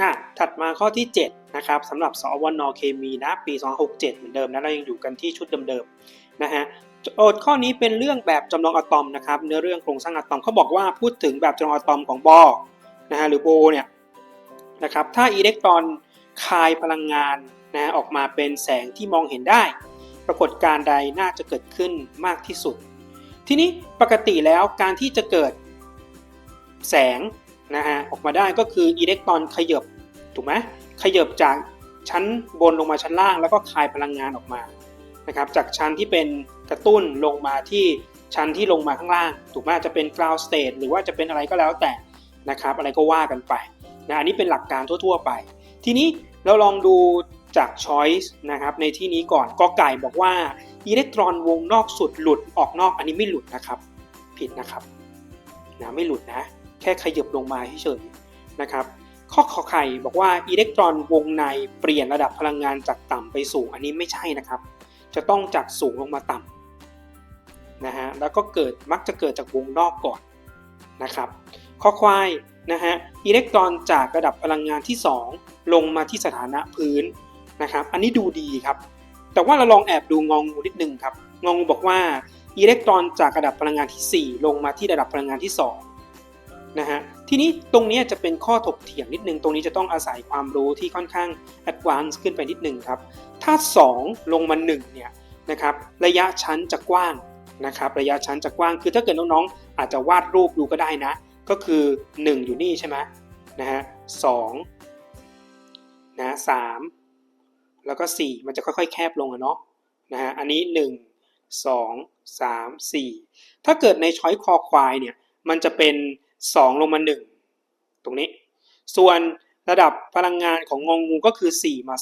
อะถัดมาข้อที่ 7 นะครับสำหรับสอวนเคมีนะปี 267 เหมือนเดิมนะเรายังอยู่กันที่ชุดเดิมๆนะฮะโจทย์ข้อนี้เป็นเรื่องแบบจำลองอะตอมนะครับเนื้อเรื่องโครงสร้างอะตอมเขาบอกว่าพูดถึงแบบจำลองอะตอมของบอนะฮะหรือโบเนี่ยนะครับถ้าอิเล็กตรอนคายพลังงานนะออกมาเป็นแสงที่มองเห็นได้ ปรากฏการใดน่าจะเกิดขึ้นมากที่สุด ทีนี้ปกติแล้วการที่จะเกิดแสงนะฮะออกมาได้ก็คืออิเล็กตรอนขยับ ถูกไหมขยับจากชั้นบนลงมาชั้นล่าง แล้วก็คายพลังงานออกมานะครับจากชั้นที่เป็นกระตุ้นลงมาที่ชั้นที่ลงมาข้างล่าง ถูกไหมจะเป็น ground state หรือว่าจะเป็นอะไรก็แล้วแต่นะครับอะไรก็ว่ากันไปนะอันนี้เป็นหลักการทั่ว ๆ ไป ทีนี้เราลองดูจาก choice นะครับในที่นี้ก่อนกอไก่บอกว่าอิเล็กตรอนวงนอกสุดหลุดออกนอกอันนี้ไม่หลุดนะครับผิดนะครับนะไม่หลุดนะ แค่ขยับลงมาเฉยๆนะครับ ข้อขอไข่บอกว่าอิเล็กตรอนวงในเปลี่ยนระดับพลังงานจากต่ำไปสูง อันนี้ไม่ใช่นะครับ จะต้องจากสูงลงมาต่ำนะฮะแล้วก็เกิดมักจะเกิดจากวงนอกก่อนนะครับข้อควายนะฮะอิเล็กตรอนจากระดับพลังงานที่ 2 ลงมาที่สถานะพื้นนะครับ อันนี้ดูดีครับ แต่ว่าเราลองแอบดูงองูนิดนึงครับงองูบอกว่าอิเล็กตรอนจากระดับพลังงานที่ 4 ลงมาที่ระดับพลังงานที่ 2 นะฮะทีนี้ตรงนี้จะเป็นข้อถกเถียงนิดนึง ตรงนี้จะต้องอาศัยความรู้ที่ค่อนข้าง advanced ขึ้นไปนิดนึงครับ ถ้า 2 ลงมา1เนี่ยนะครับระยะชั้นจะกว้างนะครับระยะชั้นจะกว้างคือถ้าเกิดน้องๆ อาจจะวาดรูปดูก็ได้นะ ก็คือ 1 อยู่นี่ใช่ไหมนะฮะสองนะสามแล้วก็ 4 มันจะค่อยๆ แคบลงอะเนาะนะฮะอันนี้ 1 2 3 4 ถ้าเกิดในช้อยคอควายเนี่ยมันจะเป็น 2 ลงมา 1 ตรงนี้ ส่วนระดับพลังงานของงองูก็คือ 4 มา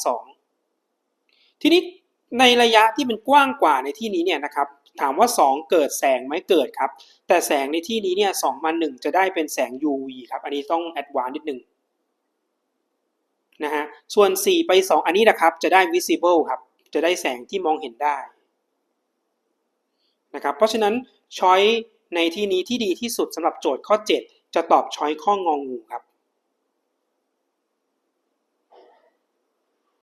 2 ทีนี้ในระยะที่มันกว้างกว่าในที่นี้เนี่ยนะครับถามว่า 2 เกิดแสงไหมเกิดครับ แต่แสงในที่นี้เนี่ย2มา1จะได้เป็นแสง UV ครับ อันนี้ต้องแอดวานซ์นิดนึงนะฮะส่วน 4 ไป 2 อันนี้นะครับ จะได้ visible ครับ จะได้แสงที่มองเห็นได้นะครับเพราะฉะนั้นช้อย ในที่นี้ที่ดีที่สุดสำหรับโจทย์ข้อ 7 จะตอบช้อยข้ององูครับ